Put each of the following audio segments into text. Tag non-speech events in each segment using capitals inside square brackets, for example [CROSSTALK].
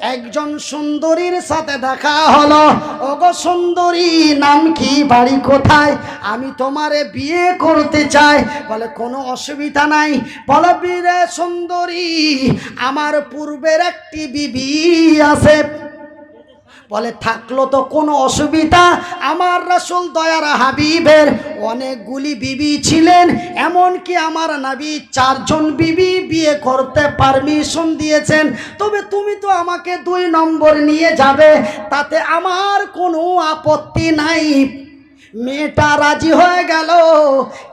একজন সুন্দরীর সাথে দেখা হলো। ওগো সুন্দরী, নাম কি, বাড়ি কোথায়? আমি তোমারে বিয়ে করতে চাই। বলে, কোনো অসুবিধা নাই। বলে, বীরে সুন্দরী, আমার পূর্বের একটি বিবি আছে। বলে, থাকল তো কোনো অসুবিধা? আমার রাসুল দয়ার হাবিবের অনেকগুলি বিবি ছিলেন, এমনকি আমার নাবি চারজন বিবি বিয়ে করতে পারমিশন দিয়েছেন। তবে তুমি তো আমাকে দুই নম্বর নিয়ে যাবে, তাতে আমার কোনো আপত্তি নাই। মেয়েটা রাজি হয়ে গেল।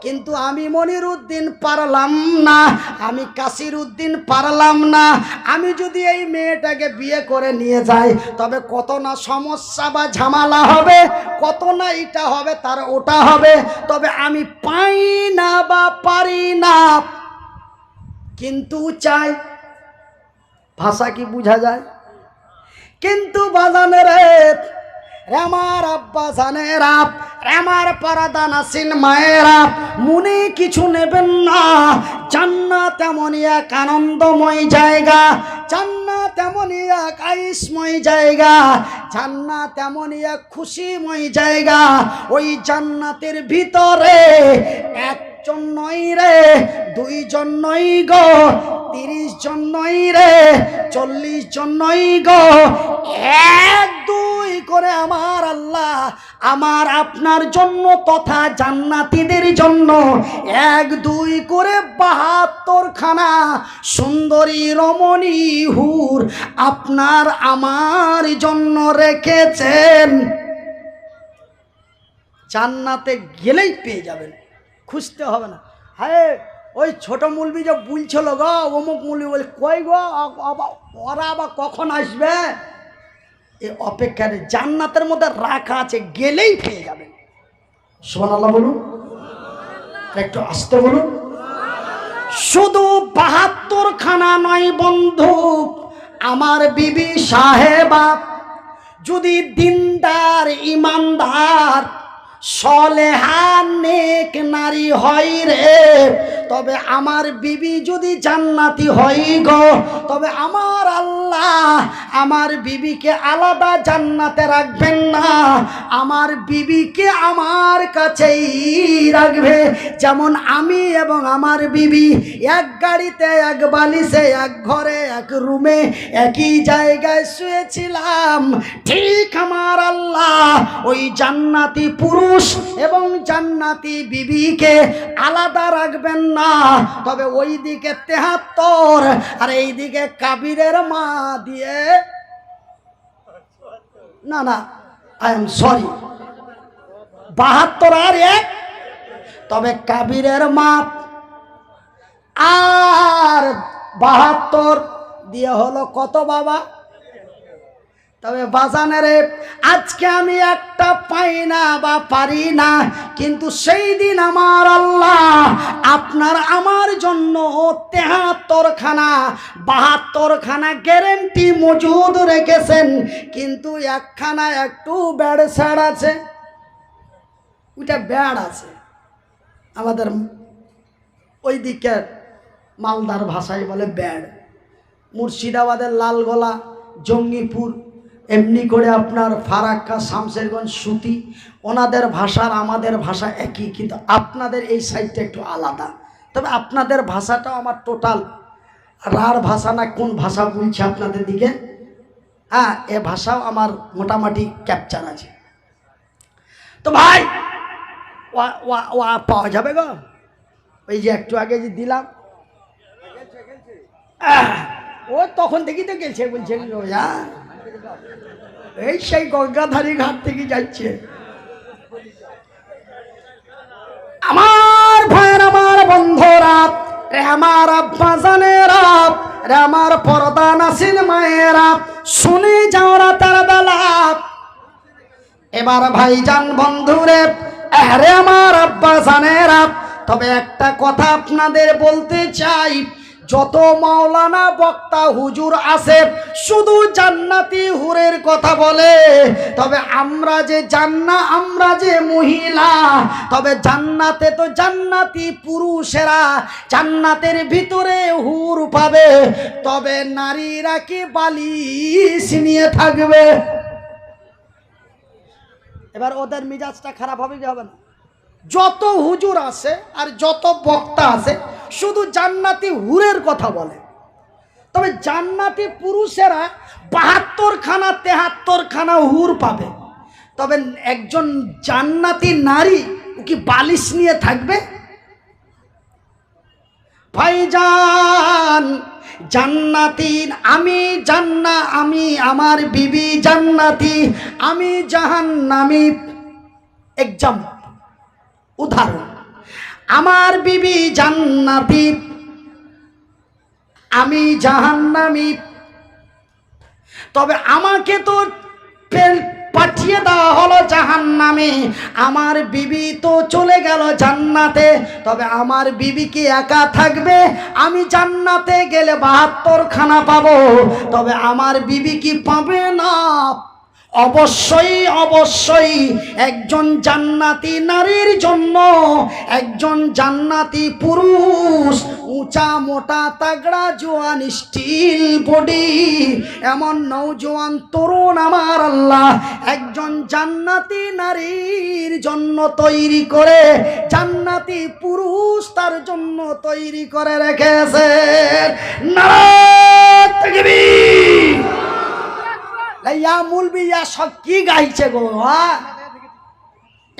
কিন্তু আমি মনির উদ্দিন পারলাম না, আমি কাসির উদ্দিন পারলাম না। আমি যদি এই মেয়েটাকে বিয়ে করে নিয়ে যাই, তবে কত না সমস্যা বা ঝামেলা হবে, কত না এটা হবে, তার ওটা হবে। তবে আমি পাই না বা পারি না। কিন্তু চাই, ভাষা কি বোঝা যায়? কিন্তু বাজানের আমার আব্বা জানেরা আমার পরাদান আসিন মায়েরা মনে কিছু নেবেন না। জান্নাত এমনই এক আনন্দময় জায়গা। জান্নাত এমনই এক আইসময় জায়গা। জান্নাত এমনই এক খুশিময় জায়গা। ওই জান্নাতের ভিতরে একজন নয় রে, দুইজন নয় গো তিরিশ জন নয় রে চল্লিশ জন নয় গো। এক দুই করে আমার আল্লাহ, আমার আপনার জন্য তথা জান্নাতীদের জন্য এক, দুই করে বাহাত্তর খানা সুন্দরী রমণী হুর আপনার আমার জন্য রেখেছেন। জান্নাতে গেলেই পেয়ে যাবেন, খুঁজতে হবে না। হ্যাঁ ওই ছোট মুলবি যে বলছিল গো, অমুক মুলবি বলে, কই গো ওরা আবার কখন আসবে? এ অপেক্ষার জান্নাতের মধ্যে রাখা আছে, গেলেই পেয়ে যাবেন। সোমান আল্লাহ বলুন। একটু আসতে বলুন। শুধু বাহাত্তর খানা নয় বন্ধু, আমার বিবি সাহেবা, যদি দিনদার, ইমানদার সলেহান নেক নারী হয় রে তবে আমার বিবি যদি জান্নাতি হয় গো, তবে আমার আল্লাহ আমার বিবিকে আলাদা জান্নাতে রাখবেন না। আমার বিবিকে আমার কাছেই রাখবে। যেমন আমি এবং আমার বিবি এক গাড়িতে, এক বালিশে, এক ঘরে, এক রুমে, একই জায়গায় শুয়েছিলাম। ঠিক আমার আল্লাহ ওই জান্নাতি পুরুষ এবং জান্নাতি বিবিকে আলাদা রাখবেন না। তবে ওই দিকে তেহাত্তর, আর এই দিকে কাবিরের মা দিয়ে না না আই এম সরি বাহাত্তর আর এক, তবে কাবিরের মাপ আর বাহাত্তর দিয়ে হলো কত বাবা? তবে বাজানের আজকে আমি একটা পাই না বা পারি না, কিন্তু সেই দিন আমার আল্লাহ আপনার আমার জন্য তেহাত্তরখানা, বাহাত্তরখানা গ্যারেন্টি মজুদ রেখেছেন, কিন্তু একখানা একটু ব্যাড স্যাড আছে। ওইটা ব্যাড আছে। আমাদের ওই দিকের মালদার ভাষায় বলে ব্যাড। মুর্শিদাবাদের লালগোলা, জঙ্গিপুর এমনি করে আপনার ফারাক্কা, শামসেরগঞ্জ, সুতি, ওনাদের ভাষার আমাদের ভাষা একই, কিন্তু আপনাদের এই সাইডটা একটু আলাদা। তবে আপনাদের ভাষাটাও আমার টোটাল রার ভাষা না, কোন ভাষা বলছে আপনাদের দিকে? হ্যাঁ এ ভাষাও আমার মোটামুটি ক্যাপচার আছে। তো ভাই, ওয়া ওয়া ওয়া পাওয়া যাবে গো। ওই যে একটু আগে যে দিলাম। ও তখন দেখি তো গেছে বলছে রোজা এই সেই গঙ্গাধারী ঘাট থেকে যাচ্ছে। আমার ভাইয়ের আমার বন্ধুরা রে আমার আব্বা জানেরা রে আমার পর্দা নাসিন মায়েরা শুনে যাও রাতের বেলা। এবার ভাইজান বন্ধুরে আরে আমার আব্বা জানেরা তবে একটা কথা আপনাদের বলতে চাই যত মাওলানা বক্তা হুজুর আছে, শুধু জান্নাতি হুরের কথা বলে। তবে আমরা যে জান্না, আমরা যে মহিলা, তবে জান্নাতে তো জান্নাতি পুরুষেরা জান্নাতের ভিতরে হুর পাবে, তবে নারীরা কি বালিশ নিয়ে থাকবে? এবার ওদের মিজাজটা খারাপ হবে কি হবে না? যত হুজুর আছে আর যত বক্তা আছে, শুধু জান্নাতি হুরের কথা বলে। তবে জান্নাতি পুরুষেরা বাহাত্তর খানা তেহাত্তর খানা হুর পাবে। তবে একজন জান্নাতি নারী, ও কি বালিশ নিয়ে থাকবে? ভাইজান, জান্নাতি, আমি জান্না, আমি আমার বিবি জান্নাতি, আমি জাহান্নামি। এক্সাম উদাহরণ। আমার বিবি জান্নাতি, আমি জাহান্নামি। তবে আমাকে তো পাঠিয়ে দেওয়া হলো জাহান্নামে। আমার বিবি তো চলে গেল জান্নাতে। তবে আমার বিবি কি একা থাকবে? আমি জান্নাতে গেলে বাহাত্তর খানা পাবো। তবে আমার বিবি কি পাবে না? অবশ্যই অবশ্যই একজন জান্নাতি নারীর জন্য একজন জান্নাতি পুরুষ, উঁচা, মোটা, তাগড়া, জোয়ান, স্টিল বডি, এমন নৌজোয়ান তরুণ আমার আল্লাহ। একজন জান্নাতি নারীর জন্য তৈরি করে, জান্নাতি পুরুষ তার জন্য তৈরি করে রেখেছে তাকবীর। ইয়া মুলবি, ইয়া সব কি গাইছে গো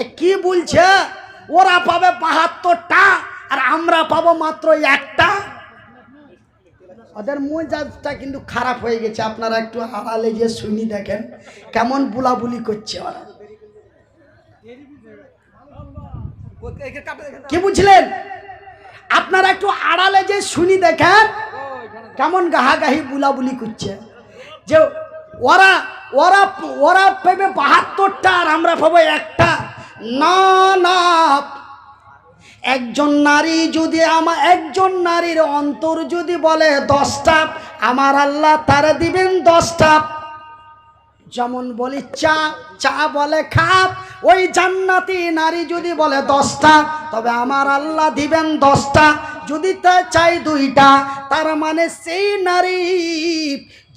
এ কি বলছে? ওরা পাবে বাহাত্তরটা, আর আমরা পাবো মাত্র একটা। ওদের মেজাজটা কিন্তু খারাপ হয়ে গেছে, আপনারা একটু আড়ালে গিয়ে শুনি দেখেন, কেমন বুলাবুলি করছে ওরা। কি বুঝলেন? আপনারা একটু আড়ালে যে শুনি দেখেন, কেমন গাহাগাহি বুলাবুলি করছে। যে ওরা ওরা ওরা পাবে বাহাত্তরটা আর আমরা পাবো একটা। না না। একজন নারী যদি আমার একজন নারীর অন্তর যদি বলে দশটা, আমার আল্লাহ তারা দিবেন দশটা। যেমন বলি চা চা বলে খাপ ওই জান্নাতি নারী যদি বলে দশটা, তবে আমার আল্লাহ দিবেন দশটা। যদি তা চাই দুইটা, তার মানে সেই নারী,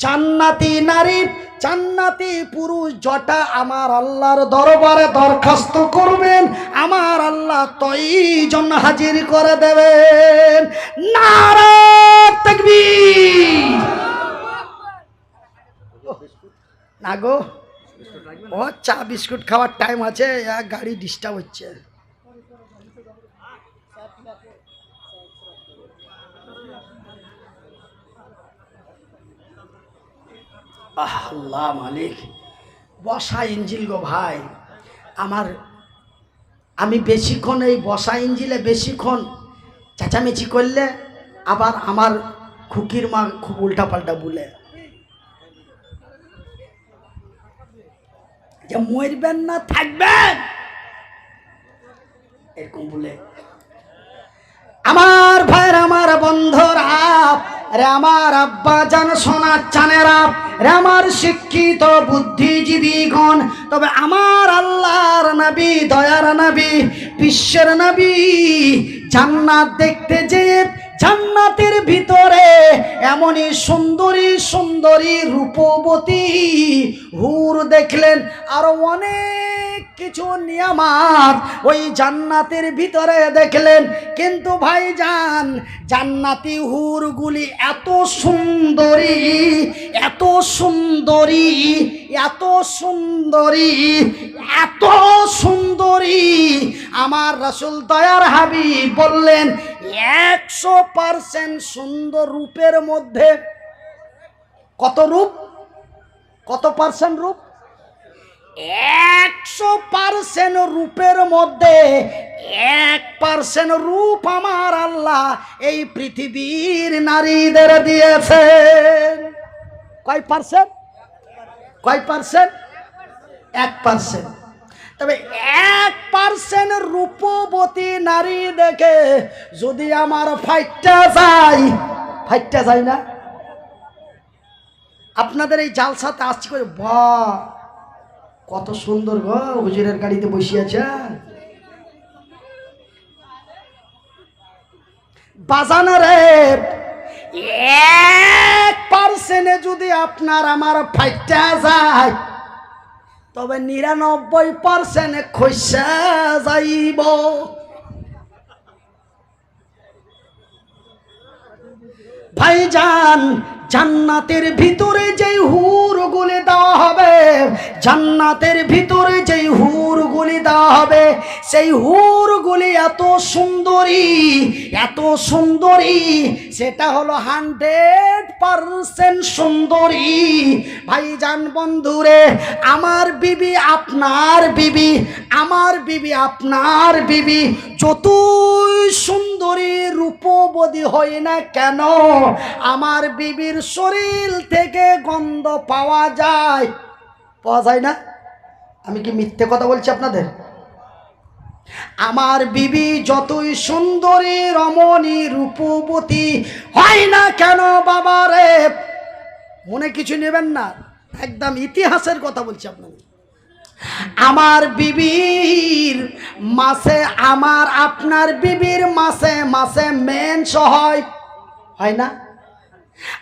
জান্নাতি নারী, জান্নাতি পুরুষ জটা আমার আল্লাহর দরবারে দরখাস্ত করবেন, আমার আল্লাহ তই জন্য হাজির করে দেবেন। নারা তাকবীর। না গো, ও চা বিস্কুট খাওয়ার টাইম আছে গাড়ি ডিস্টার্ব হচ্ছে। আল্লাহ মালিক, বসা ইঞ্জিল গো ভাই। আমার, আমি বেশিক্ষণ এই বসা ইঞ্জিলে বেশিক্ষণ চেঁচামেচি করলে আবার আমার খুকির মা খুব উল্টাপাল্টা বলে। যে মরবেন না, থাকবেন। এরকম বলে। আমার ভাইয়ের, আমার বন্ধুরা রে আমার আব্বা জান সোনার চানেরা আমার শিক্ষিত বুদ্ধিজীবীগণ, তবে আমার আল্লাহর নবী, দয়ার নবী, বিশ্বের নবী, জান্নাত দেখতে যে জান্নাতের ভিতরে এমনই সুন্দরী সুন্দরী রূপবতী হুর দেখলেন, আরও অনেক কিছু নিয়ামাত ওই জান্নাতের ভিতরে দেখলেন। কিন্তু ভাইজান, জান্নাতি হুরগুলি এত সুন্দরী এত সুন্দরী এত সুন্দরী এত সুন্দরী। আমার রসুল দয়ার হাবি বললেন, একশো পার্সেন্ট সুন্দর রূপের মধ্যে কত রূপ? কত পার্সেন্ট রূপ? একশো পার্সেন্ট রূপের মধ্যে এক পার্সেন্ট রূপ আমার আল্লাহ এই পৃথিবীর নারীদের দিয়েছেন। কয় পার্সেন্ট? কয় পার্সেন্ট? এক পার্সেন্ট। তবে এক পার্সেন্ট রূপবতী নারী দেখে যদি আমার ফাইটটা যায় ফাইটটা যায় না? আপনাদের এই জালসাতে আসছি করে বা কত সুন্দর গো, হুজুরের গাড়িতে বসিয়াছে। বাজানো রে, এক পার্সেন্টে যদি আপনার আমার ফাইটা যায়, তবে নিরানব্বই পার্সেন্ট খসা যাইব। ভাইজান, জান্নাতের ভিতরে যেই হুর গুলি দেওয়া হবে, জান্নাতের ভিতরে যেই হুর গুলি দেওয়া হবে, সেই হুর গুলি এত সুন্দরী এত সুন্দরী, সেটা হলো হান্ড্রেড পারসেন্ট সুন্দরী। ভাইজান বন্ধুরে, আমার বিবি, আপনার বিবি আমার বিবি, আপনার বিবি যতই সুন্দরী, রূপবতী হয় না কেন, আমার বিবির শরীর থেকে গন্ধ পাওয়া যায়। পাওয়া যায় না? আমি কি মিথ্যে কথা বলছি আপনাদের? আমার বিবি যতই সুন্দরী, রমণী, রূপবতী হয় না কেন বাবা রে মনে কিছু নেবেন না। একদম ইতিহাসের কথা বলছি আপনাদের। আমার বিবির মাসে, আমার আপনার বিবির মাসে মাসে মেন্স হয় হয় না?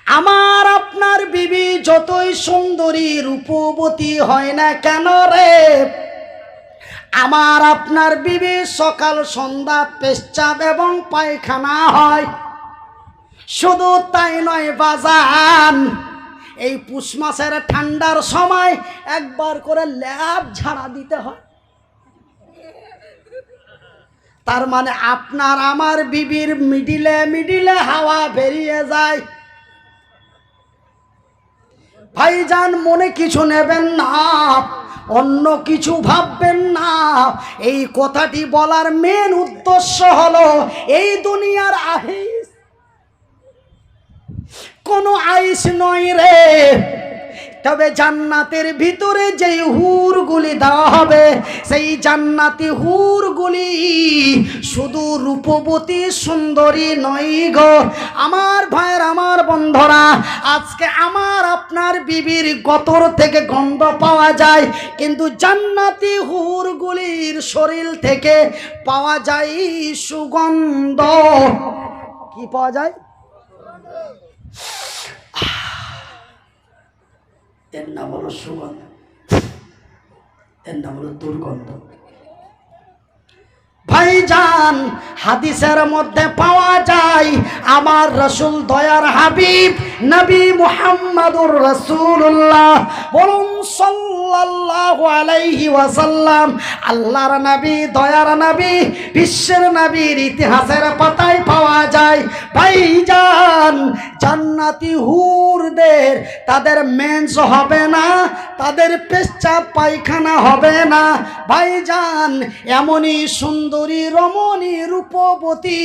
আমার আপনার বিবি যতই সুন্দরী, রূপবতী হয় না কেন রে? আমার আপনার বিবি সকাল, সন্ধ্যা পেশাব এবং পায়খানা হয়। শুধু তাই নয়, বাজান এই পুষ মাসের ঠান্ডার সময় একবার করে ল্যাব ঝাড়া দিতে হয়। তার মানে আপনার আমার বিবির মিডিলে মিডিলে হাওয়া বেরিয়ে যায়। ভাইজান মনে কিছু নেবেন না, অন্য কিছু ভাববেন না। এই কথাটি বলার মেন উদ্দেশ্য হলো, এই দুনিয়ার আহিস কোনো আইস নয় রে। তবে জান্নাতের ভিতরে যেই হুরগুলি দেওয়া হবে, সেই জান্নাতি হুরগুলি শুধু রূপবতী সুন্দরী নয় গো। আমার ভাইয়ের, আমার বন্ধরা, আজকে আমার আপনার বিবির গতর থেকে গন্ধ পাওয়া যায়, কিন্তু জান্নাতি হুরগুলির শরীর থেকে পাওয়া যায় সুগন্ধ। কি পাওয়া যায়? [SIGHS] এর নাম হলো সুগন্ধ। এর নাম হলো দুর্গন্ধ। ভাইজান, হাদিসের মধ্যে পাওয়া যায়, আমার রসুল দয়ার হাবিব, নবী মুহাম্মাদুর রসুল্লাহ বলুন সাল্লাল্লাহু আলাইহি ওয়াসাল্লাম আল্লাহর নবী, দয়ার নবী, বিশ্বের নবীর ইতিহাসের পাতায় পাওয়া যায়। ভাইজান, জান্নাতি হুরদের তাদের মেন্স হবে না, তাদের পেশাব পায়খানা হবে না। ভাইজান, এমনই সুন্দরী, রমণী, রূপবতী,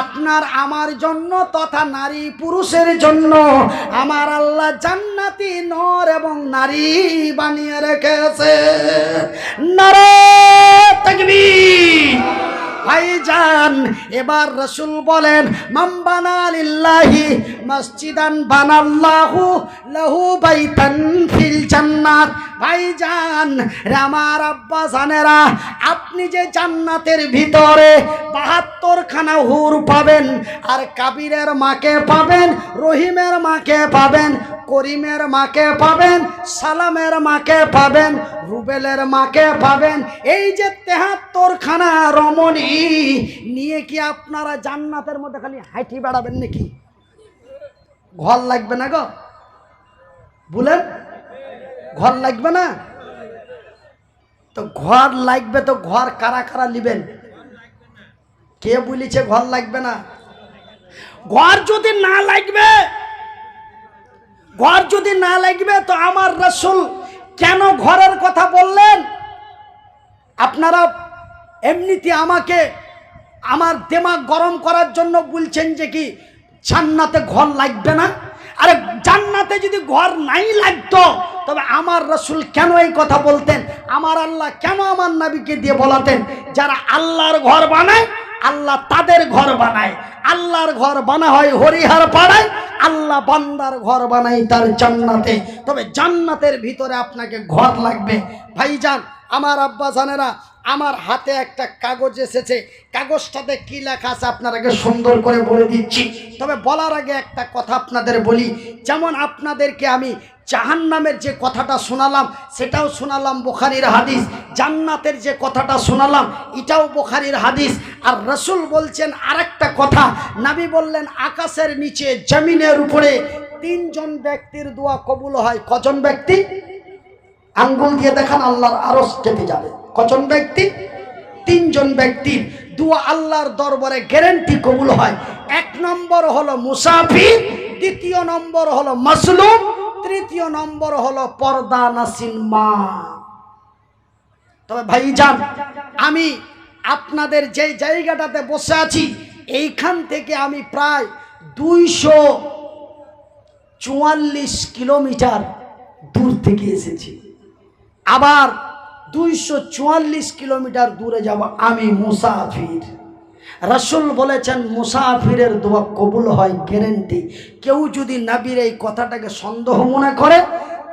আপনার আমার জন্য তথা নারী পুরুষের জন্য আমার আল্লাহ জান্নাতি নর এবং নারী বানিয়ে রেখেছে। নারে তাকবীর। ভাইজান এবার রসুল বলেন মাম্বানা লিল্লাহি মসজিদান বানাল্লাহু লাহু বাইতান ফিল জান্নাত। ভাইজান রামার আব্বা জানেরা, আপনি যে জান্নাতের ভিতরে বাহাত্তর খানা হুর পাবেন, আর কাবিরের মাকে পাবেন, রহিমের মাকে পাবেন, করিমের মাকে পাবেন, সালামের মাকে পাবেন, রুবেলের মাকে পাবেন, এই যে তেহাত্তর খানা রমণী নিয়ে কি আপনারা জান্নাতের মধ্যে খালি হাঁটি বেড়াবেন নাকি? ঘর লাগবে না গো। বলেন, ঘর লাগবে না? তো ঘর লাগবে তো ঘর কারা কারা নিবেন? কে বলেছে ঘর লাগবে না? ঘর যদি না লাগবে, ঘর যদি না লাগবে তো আমার রসুল কেন ঘরের কথা বললেন? আপনারা এমনিতে আমাকে আমার দেমাগ গরম করার জন্য বলছেন যে কি, জান্নাতে ঘর লাগবে না? আরে জান্নাতে যদি ঘর নাই লাগতো, তবে আমার রসুল কেন এই কথা বলতেন? আমার আল্লাহ কেন আমার নাবিকে দিয়ে বলাতেন? যারা আল্লাহর ঘর বানায়, আল্লাহ তাদের ঘর বানায়। আল্লাহর ঘর বানা হয় হরিহার পাড়ায়, আল্লাহ বান্দার ঘর বানাই তার জান্নাতে। তবে জান্নাতের ভিতরে আপনাকে ঘর লাগবে। ভাইজান আমার আব্বা জানেরা আমার হাতে একটা কাগজ এসেছে। কাগজটাতে কি লেখা আছে আপনারাকে সুন্দর করে বলে দিচ্ছি। তবে বলার আগে একটা কথা আপনাদের বলি, যেমন আপনাদেরকে আমি জাহান্নামের যে কথাটা শোনালাম, সেটাও শোনালাম বোখারির হাদিস, জান্নাতের যে কথাটা শোনালাম, এটাও বোখারির হাদিস। আর রসুল বলছেন আরেকটা কথা, নাবি বললেন, আকাশের নিচে, জমিনের উপরে তিনজন ব্যক্তির দোয়া কবুল হয়। কজন ব্যক্তি? আঙ্গুল দিয়ে দেখান আল্লাহর আরস কেটে যাবে। কজন ব্যক্তি? তিনজন ব্যক্তির। দুয়া আল্লাহর দরবারে গ্যারেন্টি কবুল হয়। এক নম্বর হলো মুসাফির, দ্বিতীয় নম্বর হলো মাসলুম, তৃতীয় নম্বর হলো পর্দা নাসিন মা। তবে ভাই যান আমি আপনাদের যে জায়গাটাতে বসে আছি, এইখান থেকে আমি প্রায় দুইশো চুয়াল্লিশ কিলোমিটার দূর থেকে এসেছি। আবার দুইশো চুয়াল্লিশ কিলোমিটার দূরে যাব আমি মুসাফির। রাসুল বলেছেন, মুসাফিরের দোয়া কবুল হয় গ্যারেন্টি কেউ যদি নাবির এই কথাটাকে সন্দেহ মনে করে,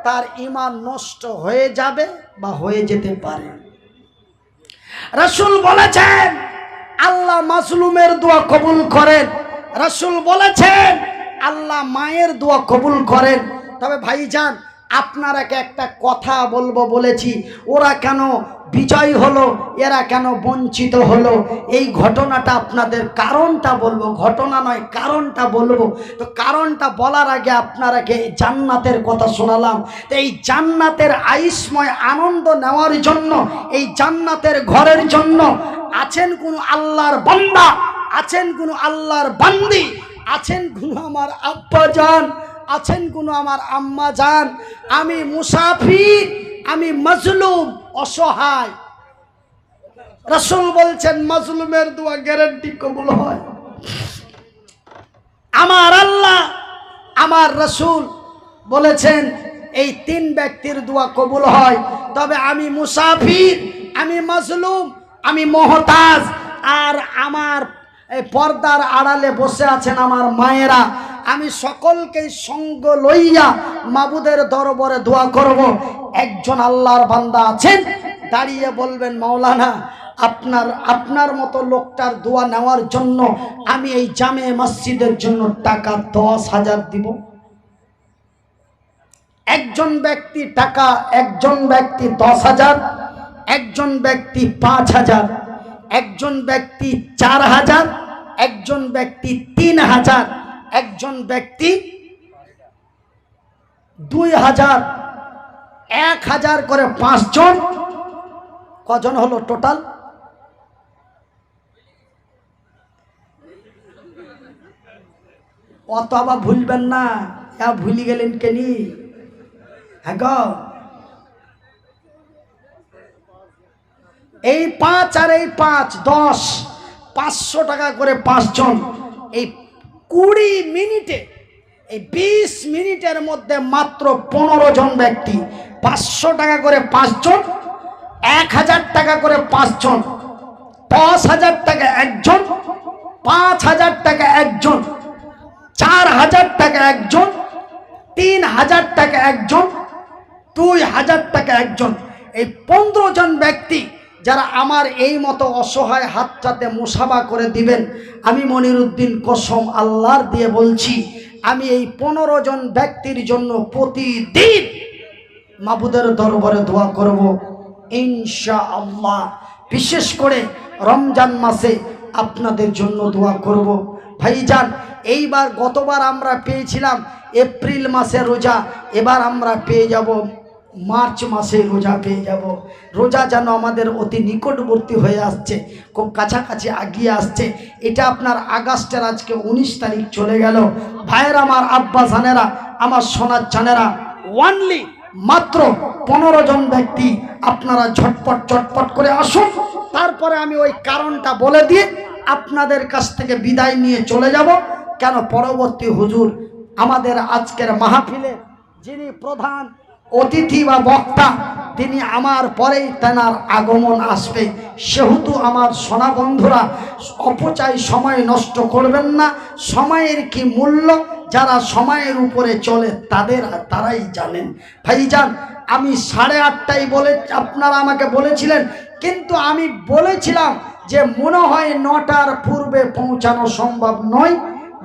তার ইমান নষ্ট হয়ে যাবে বা হয়ে যেতে পারে। রাসুল বলেছেন, আল্লাহ মাসলুমের দোয়া কবুল করেন। রাসুল বলেছেন, আল্লাহ মায়ের দোয়া কবুল করেন। তবে ভাইজান আপনারাকে একটা কথা বলব বলেছি, ওরা কেন বিজয় হলো, এরা কেন বঞ্চিত হলো? এই ঘটনাটা আপনাদের কারণটা বলব, ঘটনা নয়, কারণটা বলব। তো কারণটা বলার আগে আপনারাকে জান্নাতের কথা শোনালাম। তো এই জান্নাতের আইসময় আনন্দ নেওয়ার জন্য, এই জান্নাতের ঘরের জন্য আছেন কোনো আল্লাহর বান্দা, আছেন কোনো আল্লাহর বান্দি, আছেন কোনো আমার আব্বা যান আছেন কোনো আমার আম্মা যান। আমি মুসাফির, আমি মজলুম, অসহায়। রসুল বলছেন, মজলুমের দোয়া গ্যারান্টি কবুল হয়। আমার আল্লাহ, আমার রসুল বলেছেন, এই তিন ব্যক্তির দোয়া কবুল হয়। তবে আমি মুসাফির, আমি মজলুম, আমি মহতাজ। আর আমার পর্দার আড়ালে বসে আছেন আমার মায়েরা। আমি সকলকে সঙ্গ লইয়া মাবুদের দরবারে দোয়া করব। একজন আল্লাহর বান্দা আছেন, দাঁড়িয়ে বলবেন, মাওলানা, আপনার আপনার মতো লোকটার দোয়া নেওয়ার জন্য আমি এই জামে মসজিদের জন্য টাকা দশ হাজার দিব। একজন ব্যক্তি টাকা, একজন ব্যক্তি দশ হাজার, একজন ব্যক্তি পাঁচ হাজার, একজন ব্যক্তি চার হাজার, একজন ব্যক্তি তিন হাজার একজন ব্যক্তি দুই হাজার, এক হাজার করে পাঁচজন, কজন হলো টোটাল? অত আবার ভুলবেন না যা ভুলি গেলেন কেনি? হ্যাঁ এই পাঁচ আর এই পাঁচ, দশ, পাঁচশো টাকা করে পাঁচজন, এই কুড়ি মিনিটে, এই বিশ মিনিটের মধ্যে মাত্র পনেরো জন ব্যক্তি, পাঁচশো টাকা করে পাঁচজন, এক হাজার টাকা করে পাঁচজন, দশ হাজার টাকা একজন, পাঁচ হাজার টাকা একজন, চার হাজার টাকা একজন, তিন হাজার টাকা একজন, দুই হাজার টাকা একজন, এই পনেরো জন ব্যক্তি যারা আমার এই মতো অসহায় হাতটাতে মুসাবা করে দিবেন, আমি মনিরুদ্দিন কসম আল্লাহর দিয়ে বলছি, আমি এই পনেরো জন ব্যক্তির জন্য প্রতিদিন মাবুদের দরবারে দোয়া করব। ইনশা আল্লাহ বিশেষ করে রমজান মাসে আপনাদের জন্য দোয়া করব। ভাইজান, এইবার গতবার আমরা পেয়েছিলাম এপ্রিল মাসে রোজা, এবার আমরা পেয়ে যাব মার্চ মাসে রোজা পেয়ে যাব। রোজা যেন আমাদের অতি নিকটবর্তী হয়ে আসছে, খুব কাছাকাছি আগিয়ে আসছে। এটা আপনার আগস্টের আজকে উনিশ তারিখ চলে গেল। ভাইয়ের, আমার আব্বা জানেরা, আমার সোনার জানেরা ওয়ানলি মাত্র পনেরো জন ব্যক্তি আপনারা ঝটপট, চটপট করে আসুন। তারপরে আমি ওই কারণটা বলে দিয়ে আপনাদের কাছ থেকে বিদায় নিয়ে চলে যাব। কেন? পরবর্তী হুজুর আমাদের আজকের মাহফিলে যিনি প্রধান অতিথি বা বক্তা, তিনি আমার পরেই তেনার আগমন আসবে। সেহেতু আমার সোনা বন্ধুরা, অপচয় সময় নষ্ট করবেন না। সময়ের কি মূল্য? যারা সময়ের উপরে চলে, তাদের তারাই জানেন। ভাইজান, আমি সাড়ে আটটায় বলে, আপনারা আমাকে বলেছিলেন, কিন্তু আমি বলেছিলাম যে মনে হয় নটার পূর্বে পৌঁছানো সম্ভব নয়।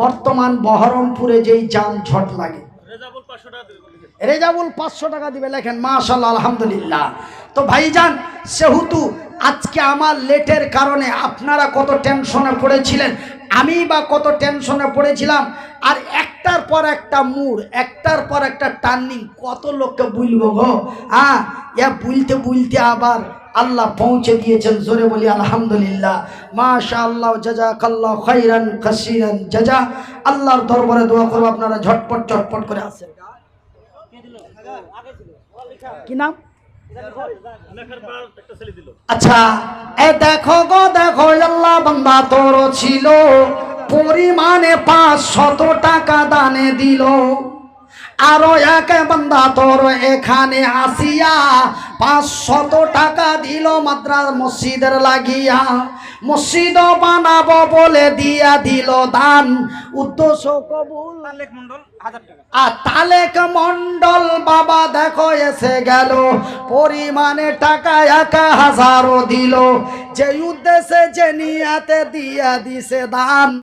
বর্তমান বহরমপুরে যেই যানজট লাগে। রেজাবুল পাঁচশো টাকা দিবে, লেখেন মাশাল্লাহ আলহামদুলিল্লাহ। তো ভাইজান, সেহেতু আজকে আমার লেটের কারণে আপনারা কত টেনশনে পড়েছিলেন, আমি বা কত টেনশনে পড়েছিলাম, আর একটার পর একটা মুড়, একটার পর একটা টার্নিং, কত লোককে বুলবো গো হ্যাঁ? ইয়া বুলতে বুলতে আবার আল্লাহ পৌঁছে দিয়েছেন, জোরে বলি, আলহামদুলিল্লাহ। মাশা আল্লাহ জাজা কাল্লাহ খৈরান কাসিরান, জাজা। আল্লাহর দরবারে দোয়া করব, আপনারা ঝটপট চটপট করে আসেন। কি নাম? আচ্ছা এ দেখো গো, দেখো, আল্লাহ বান্দা তোর ছিল। পরিমাণে পাঁচ শত টাকা দানে দিল। আরও এক বান্দা তোর এখানে আসিয়া পাঁচ শত টাকা দিল মাদ্রাস মসজিদের লাগিয়া। মসজিদ বানাবো বলে দিয়া দিল দান। উদ্দেশ্য কবুল। আর তালেক মন্ডল বাবা দেখো এসে গেল। পরিমাণে টাকা এক হাজারও দিল। যে উদ্দেশ্যে যে নিয়াতে দিয়া দিছে দান।